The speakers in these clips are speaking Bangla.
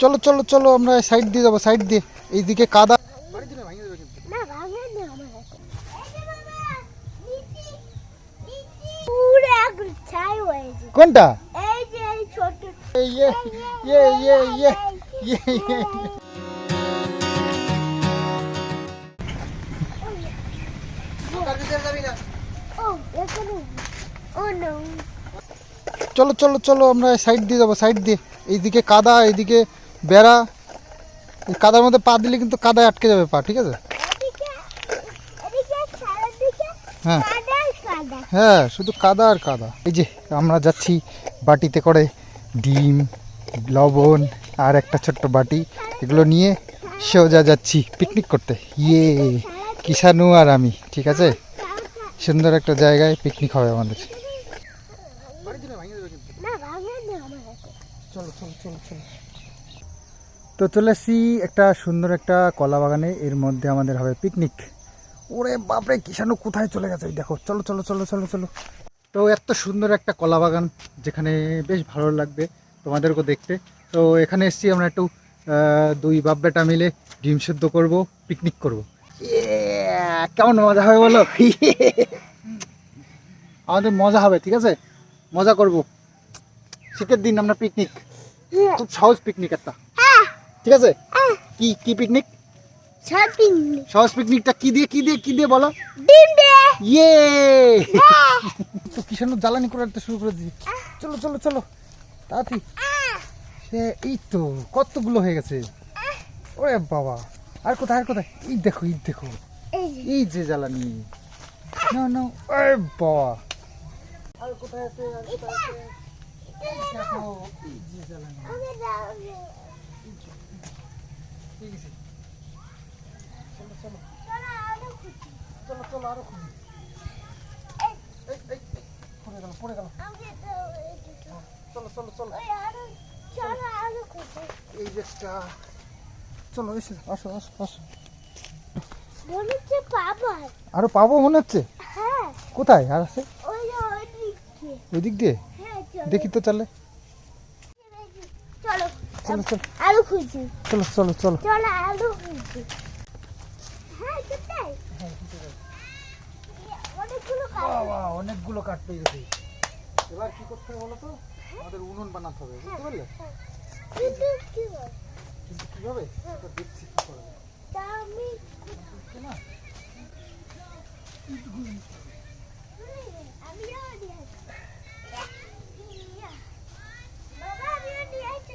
চলো চলো চলো আমরা সাইড দিয়ে যাব সাইড দিয়ে। এইদিকে কাদা। কোনটা? চলো চলো চলো আমরা সাইড দিয়ে যাব সাইড দিয়ে। এইদিকে কাদা এইদিকে বেড়া এই কাদার মধ্যে পা দিলে কিন্তু কাদায় আটকে যাবে পা ঠিক আছে? হ্যাঁ। হ্যাঁ শুধু কাদা আর কাদা। এই যে আমরা যাচ্ছি বাটিতে করে ডিম লবণ আর একটা ছোট্ট বাটি। এগুলো নিয়ে সোজা যাচ্ছি পিকনিক করতে। ইয়ে কিষানু আর আমি ঠিক আছে? সুন্দর একটা জায়গায় পিকনিক হবে আমাদের না ভাঙে না আমার হাতে। চলো চলো চলো চলো তো চলে এসছি একটা সুন্দর একটা কলা বাগানে। এর মধ্যে আমাদের হবে পিকনিক ওরে বাপরে, কিষানু কোথায় চলে গেছে? দেখো, চলো চলো চলো চলো চলো। তো এত সুন্দর একটা কলা বাগান, যেখানে বেশ ভালো লাগবে তোমাদেরকেও দেখতে। তো এখানে এসছি আমরা একটু দুই বাপ বেটা মিলে ডিম সেদ্ধ করব পিকনিক করব। কেমন মজা হবে বলো? আমাদের মজা হবে, ঠিক আছে? মজা করব। শীতের দিন আমরা পিকনিক খুব সহজ পিকনিক একটা। ঠিক আছে? কি কি পিকনিক সহজ পিকনিকটা কি দিয়ে কি দিয়ে কি দিয়ে বলো? ডিম ইয়ে তো কিষানু জ্বালানি করে রাখতে শুরু করে দিয়েছি চলো চলো চলো। তাড়াতাড়ি। সে এই তো কতগুলো হয়ে গেছে। ওরে বাবা। আর কোথায় আর কোথায়? এই দেখো এই দেখো। এই যে। এই যে জ্বালানি। না না ওরে বাবা। আর কোথায় আছে আর কোথায় আছে চলো চলো আরও পড়ে চলো চলো চলো এই চলো এসে আসো আসো আসো মনে আরও পাবো মনে হচ্ছে হ্যাঁ কোথায় আর আছে ওই দিকে দিয়ে হ্যাঁ দেখি তো চলে চলো চলো। আলু খুঁজি চলো চলো চলো। চলো আলু খুঁজি হ্যাঁ কোথায়? অনেকগুলো কাঠ পেয়ে গেছি এবার কি করতে হবে বলো তো আমাদের উনুন বানাতে হবে বুঝতে পারলে? কিন্তু কি বল কিন্তু কীভাবে? সেটা দেখছি কি করা যায়। তা আমি না আমিও নিয়ে আসছি ইয়া। বাবা আমিও নিয়ে আসছি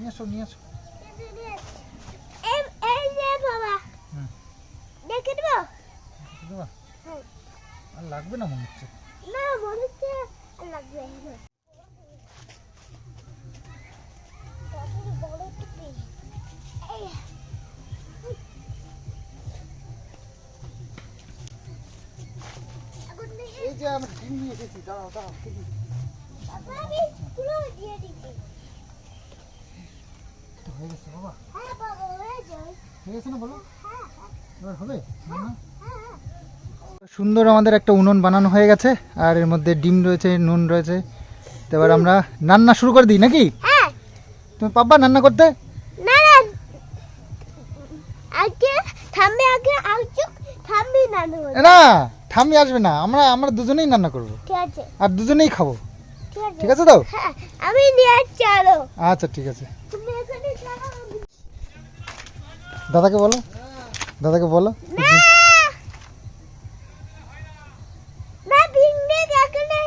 নিয়ে আসো নিয়ে আসো এই যে বাবা। দেখে দেবো? দেবা? আর লাগবে না মনে হচ্ছে না, মনে হচ্ছে লাগবে। এই, যে আমরা ডিম নিয়ে এসেছি দাঁড়াও দাঁড়াও। আমি স্কুলে দিয়ে দিচ্ছি। হয়ে গেছে বাবা। হ্যাঁ হয়ে গেছে না বলো? হ্যাঁ, হ্যাঁ, এবার হবে। সুন্দর আমাদের একটা উনুন বানানো হয়ে গেছে আর এর মধ্যে ডিম রয়েছে নুন রয়েছে। তো এবার আমরা রান্না শুরু করে দিই নাকি? তুমি পাব্বা রান্না করতে? না না। আগে থামবে আগে আউচুক থামবি না না না ঠাম্মি আসবে না আমরা আমরা দুজনেই রান্না করব। ঠিক আছে। আর দুজনেই খাব। ঠিক আছে। তো? আমি নিয়ে চলো আচ্ছা ঠিক আছে। দাদাকে বলো। দাদাকে বলো। না। না ভিন্ডে এখানে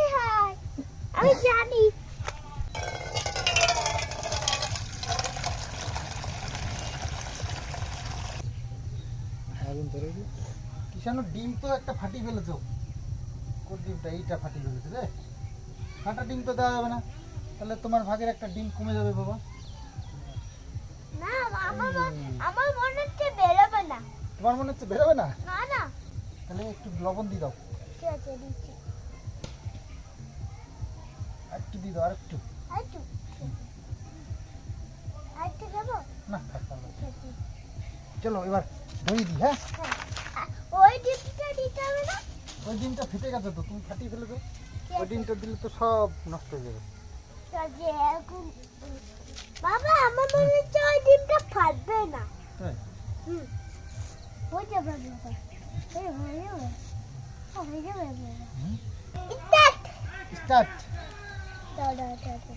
আমি জানি। কিষানু ডিম তো একটা ফাটি ফেলেছো। কোন ডিমটা এইটা ফাটি ফেলেছে রে। ফাটা ডিম তো দেওয়া যাবে না। তাহলে তোমার ভাগের একটা ডিম কমে যাবে বাবা। তোমার মনে হচ্ছে বেরোবে না। না? না তাহলে একটু লবণ দিয়ে দাও। ঠিক আছে দিচ্ছি। একটু দিয়ে দাও আর একটু আরেকটু আরেকটু দেবো? না। চলো এবার ধরিয়ে দিই হ্যাঁ? হ্যাঁ। ওই ডিমটা দিতে হবে না? ওই ডিমটা ফেটে গেছে তো তুমি ফাটিয়ে ফেলেছো ঠিক ওই। ডিমটা দিলে তো সব নষ্ট হয়ে যাবে। বাবা আমার মনে হচ্ছে ফাটবে না। হুম। হয়ে যাবে হয়ে যাবে হয়ে যাবে স্টার্ট! স্টার্ট! দাও দাও দাও দাও।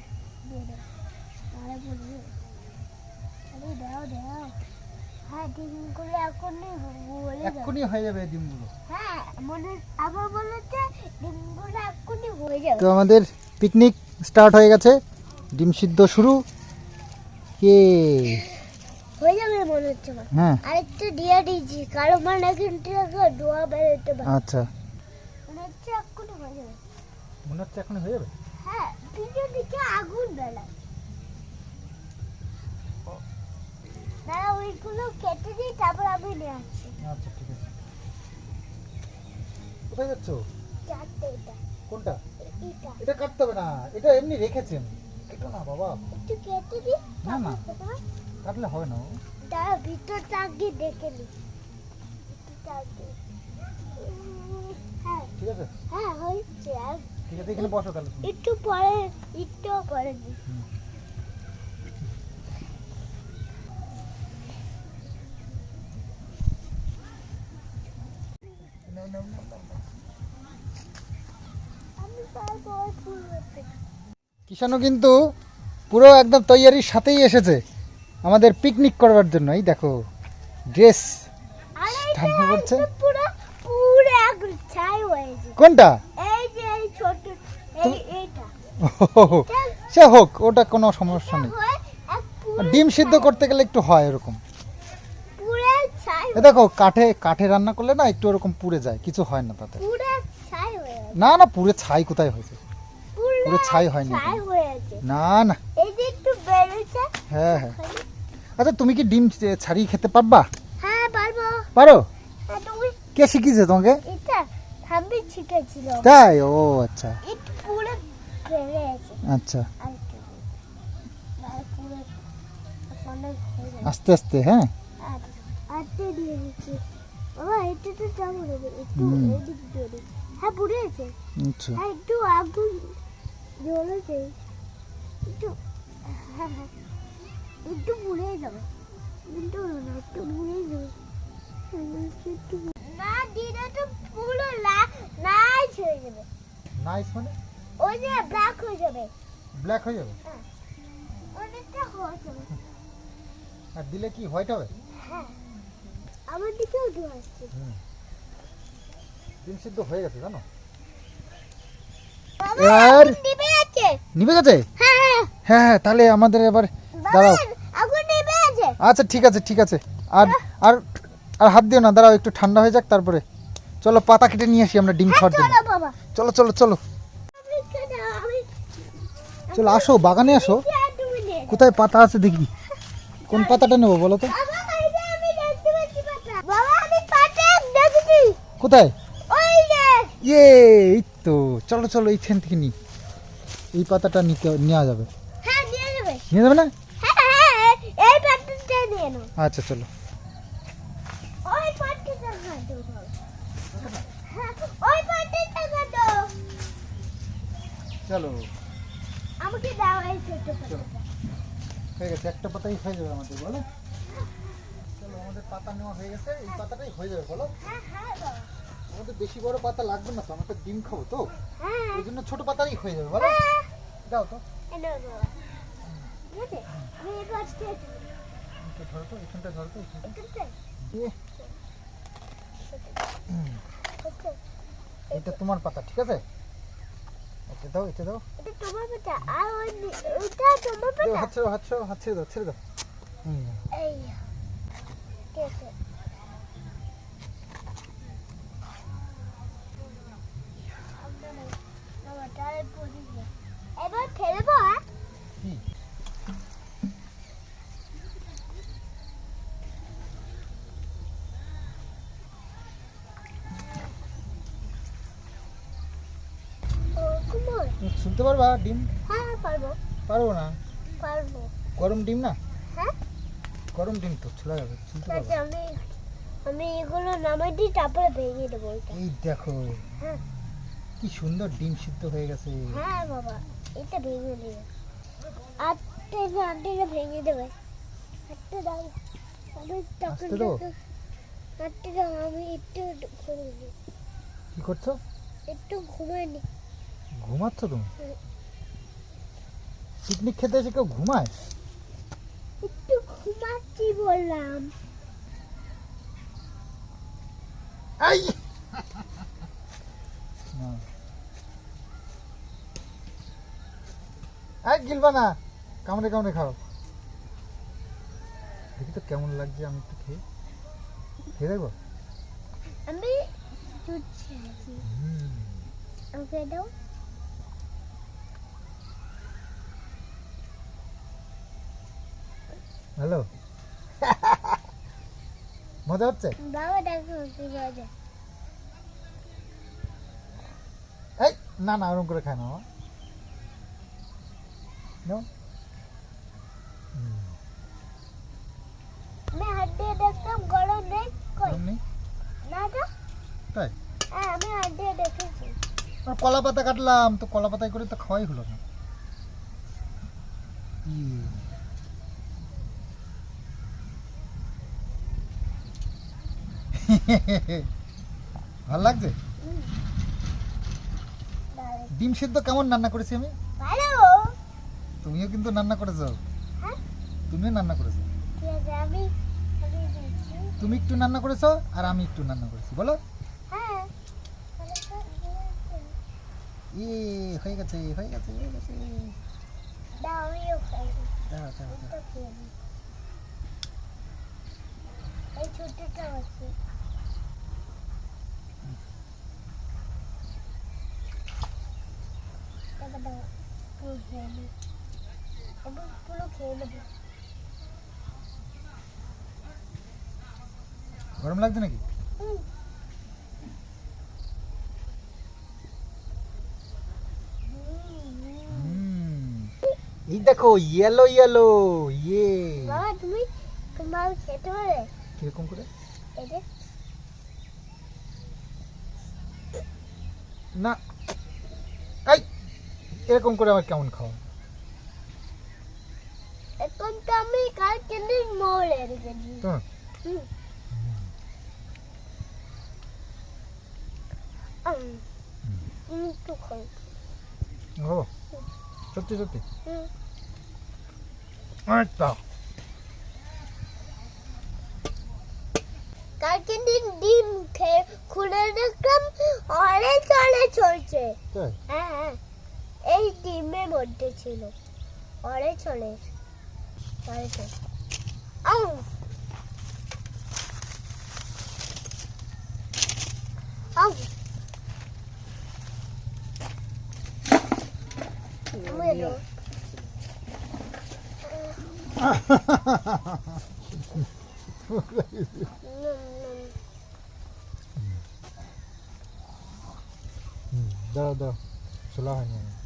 দাও। আরে বলবি। আরে দাও দাও। হ্যাঁ ডিমগুলো এখনই বলে যাবে। হয়ে যাবে ডিমগুলো। হ্যাঁ মনে আবার বলেছে ডিমগুলো এখনই হয়ে যাবে। তো আমাদের পিকনিক স্টার্ট হয়ে গেছে। ডিম সিদ্ধ শুরু। কে হয়ে যাবে মনে হচ্ছে হ্যাঁ। আরেকটু দিয়ে দিয়েছি কারণ মানে কিন্তু ধোয়া বেরোতে পারে। আচ্ছা। মনে হচ্ছে এক্ষুনি হয়ে যাবে। মনে হচ্ছে এখন হয়ে যাবে? হ্যাঁ পিছন দিকে আগুন বেলায়। দাঁড়া ওইগুলো কেটে দিই তারপর আমি নিয়ে আসছি। আচ্ছা ঠিক আছে। কোথায় যাচ্ছ? চারটে এটা। কোনটা? এটা। এটা কাটতে হবে না। এটা এমনি রেখেছি আমি কেটো না বাবা। একটু কেটে দিই না, না। কাটলে হবে না দাঁড়া ভিতরটা আগে দেখে। উম, হ্যাঁ। ঠিক আছে? হ্যাঁ হয়েছে আর। ঠিক আছে এখানে বসো তাহলে একটু পরে একটু পরে। কিষানও কিন্তু পুরো একদম তৈয়ারির সাথেই এসেছে। আমাদের পিকনিক করবার জন্য এই দেখো ড্রেস ঠান্ডা পড়ছে? কোনটা? সে হোক ওটা কোনো সমস্যা নেই। ডিম সিদ্ধ করতে গেলে একটু হয় এরকম। এ দেখো কাঠে কাঠে রান্না করলে না একটু ওরকম পুড়ে যায় কিছু হয় না তাতে। না না পুরে ছাই কোথায় হয়েছে? পুরো ছাই হয়নি না না। হ্যাঁ হ্যাঁ। আচ্ছা তুমি কি ডিম ছাড়িয়ে খেতে পারবা? হ্যাঁ পারব। পারো? কে শিখিয়েছে তোমাকে? তাই? ও আচ্ছা। আচ্ছা। হয়ে যাবে আস্তে আস্তে হ্যাঁ? হ্যাঁ আচ্ছা। হ্যাঁ। একটু হ্যাঁ হ্যাঁ যাবে না একটু পুড়ে যাবে। একটু না তো পুরো নাইস হয়ে যাবে। নাইস মানে? ওই যে ব্ল্যাক হয়ে যাবে। ব্ল্যাক হয়ে যাবে? অনেকটা হয়ে যাবে আর দিলে কি হোয়াইট হবে? হ্যাঁ। আমার দিকেও ধোয়া আসছে ডিম সিদ্ধ হয়ে গেছে জানো? নিভে গেছে? হ্যাঁ হ্যাঁ। হ্যাঁ হ্যাঁ তাহলে আমাদের এবার দাঁড়াও। আচ্ছা ঠিক আছে ঠিক আছে। আর আর আর হাত দিও না দাঁড়াও একটু ঠান্ডা হয়ে যাক তারপরে। চলো পাতা কেটে নিয়ে আসি আমরা ডিম খাওয়ার জন্য। চলো চলো চলো চলো। আসো বাগানে আসো। কোথায় পাতা আছে দেখি। কোন পাতাটা নেব বলো তো? কোথায়? ইয়ে এই তো। চলো চলো এইখান থেকে নি। এই পাতাটা নিতে নেওয়া যাবে। হ্যাঁ নিয়ে যাবে না? নাও। আচ্ছা চলো। ওই। হ্যাঁ চলো। আমাকে দাও এই ছোট হয়ে গেছে একটা পাতাই হয়ে যাবে আমাদের বলো। চলো আমাদের পাতা নেওয়া হয়ে গেছে এই পাতাটাই হয়ে যাবে বলো। হ্যাঁ হ্যাঁ আমাদের বেশি বড় পাতা লাগবে না তো আমরা তো ডিম খাব তো। ওই জন্য ছোট পাতারই হয়ে যাবে বলো। দাও তো। আমি ধরো তো এখানটা ধরো তো এখানটা। এখানটা ইয়ে, এটা তোমার পাতা ঠিক আছে? এটা দাও এটা দাও। তোমার পাতা আর ওইটা তোমার পাতা? হাত ছেড়ে হাত ছেড়ে হাত ছেড়ে দাও ছেড়ে দাও। এই ঠিক আছে। এবার ফেলব হ্যাঁ কি ছুলতে পারবা? ডিম? হ্যাঁ পারব। পারব না? পারব। গরম ডিম না? হ্যাঁ। গরম ডিম তো ছোলা যাবে ঠিক পারব আমি আমি এগুলো নামাই দিই তারপরে ভেঙে দেবো এই দেখো হ্যাঁ। কি সুন্দর ডিম সিদ্ধ হয়ে গেছে। হ্যাঁ বাবা এটা ভেঙে দেবে আটটা আটটা ভেঙে দেবে। আটটা দাও। আমি তখন। আটটা আমি একটু নিই। কি করছ? একটু ঘুমাই নি ঘুমাচ্ছ তুমি? পিকনিক খেতে এসে কেউ ঘুমায়? একটু ঘুমাচ্ছি বললাম। আই আই গিলবা না। কামড়ে কামড়ে খাও। দেখি তো কেমন লাগছে আমি একটু খেয়ে। খেয়ে দেখব? আমি দুধ ছেড়েছি আমাকে দাও। হ্যালো? মজা হচ্ছে? বাবা দেখো কি বাজে এই না না ওরকম করে খায় না। নাও। আমি হাত দিয়ে দেখলাম গরম নেই কই? না তো? তাই? হ্যাঁ আমি দিয়ে দেখেছি। আর কলা পাতা কাটলাম তো কলা পাতায় করে তো খাওয়াই হলো না। ভালো লাগছে? ডিম সিদ্ধ কেমন রান্না করেছি আমি? তুমিও কিন্তু রান্না করেছ। তুমিও রান্না করেছ। তুমি একটু রান্না করেছ আর আমি একটু রান্না করেছি বলো। হয়ে। গেছে হয়ে গেছে হয়ে গেছে। দাও পুরো খেয়ে পুরো খেয়ে নেব গরম লাগছে নাকি। এই দেখো ইয়েলো ইয়েলো ইয়ে বাবা তুমি তোমার খেতে পারে কীরকম করে? না এরকম করে আমার কেমন খাওয়া? এখন তো আমি কাল কেন্দ্রে তো। ও সত্যি সত্যি? আচ্ছা কালকে দিন ডিম খেয়ে খুলে দেখলাম অনেক অনেক চলছে। হ্যাঁ হ্যাঁ। এই ডিমের মধ্যে ছিল অরেঞ্জনের দাঁড়া দাঁড়া চলা হয়নি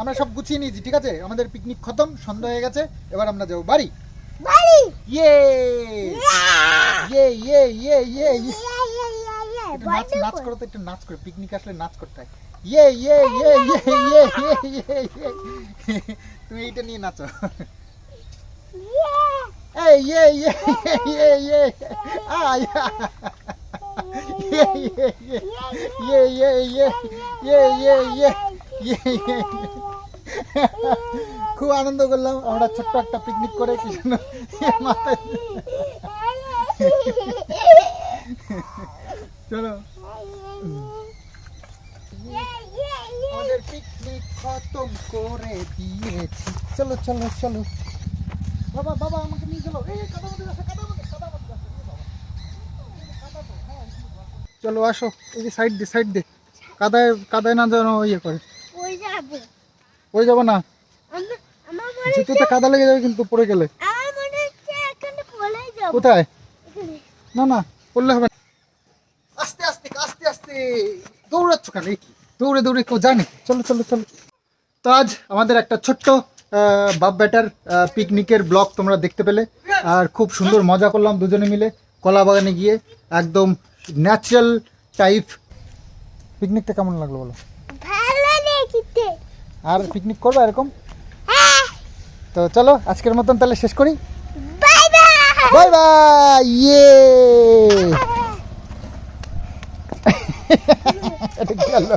আমরা সব গুছিয়ে নিয়েছি ঠিক আছে আমাদের পিকনিক খতম সন্ধ্যা হয়ে গেছে এবার আমরা যাব বাড়ি বাড়ি ইয়ে ইয়ে ইয়ে ইয়ে ইয়ে নাচ নাচ করতে একটু নাচ করে পিকনিক আসলে নাচ করতে হয় ইয়ে ইয়ে ইয়ে ইয়ে ইয়ে ইয়ে তুমি এইটা নিয়ে নাচো Hey, yeah, yeah, yeah, yeah, yeah. Ah, yeah. Yeah, yeah, yeah. Yeah, yeah, yeah. Yeah, yeah, yeah. Yeah, yeah. খুব আনন্দ করলাম আমরা ছোট্ট একটা পিকনিক করে কৃষ্ণ মাথায় চলো আমাদের পিকনিক খতম করে দিয়েছি চলো চলো চলো বাবা বাবা আমাকে নিয়ে চলো। এই কাদামাটি কাদামাটি রাস্তা এই বাবা। কাদা তো, হ্যাঁ, চলো আসো। এই যে সাইড দে সাইড দে কাদায় কাদায় না যেন ইয়ে করে। ওই যাব। ওই যাব না। মনে জুতোতে কাদা লেগে যাবে কিন্তু পড়ে গেলে। আমার মনে হচ্ছে এখানে পড়ে যাব। কোথায়? না না পড়লে হবে না। আস্তে আস্তে আস্তে আস্তে। দৌড়াচ্ছ কেন? কি? দৌড়ে দৌড়ে কেউ নাকি চলো চলো চলো। তো আজ আমাদের একটা ছোট্ট বাপ বেটার পিকনিকের ব্লগ তোমরা দেখতে পেলে। আর খুব সুন্দর মজা করলাম দুজনে মিলে। কলা বাগানে গিয়ে একদম ন্যাচারাল টাইপ পিকনিকটা কেমন লাগল বলো? আর পিকনিক করব এরকম? হ্যাঁ। তো চলো আজকের মতন তাহলে শেষ করি। Bye bye. ইয়ে। এটা গেল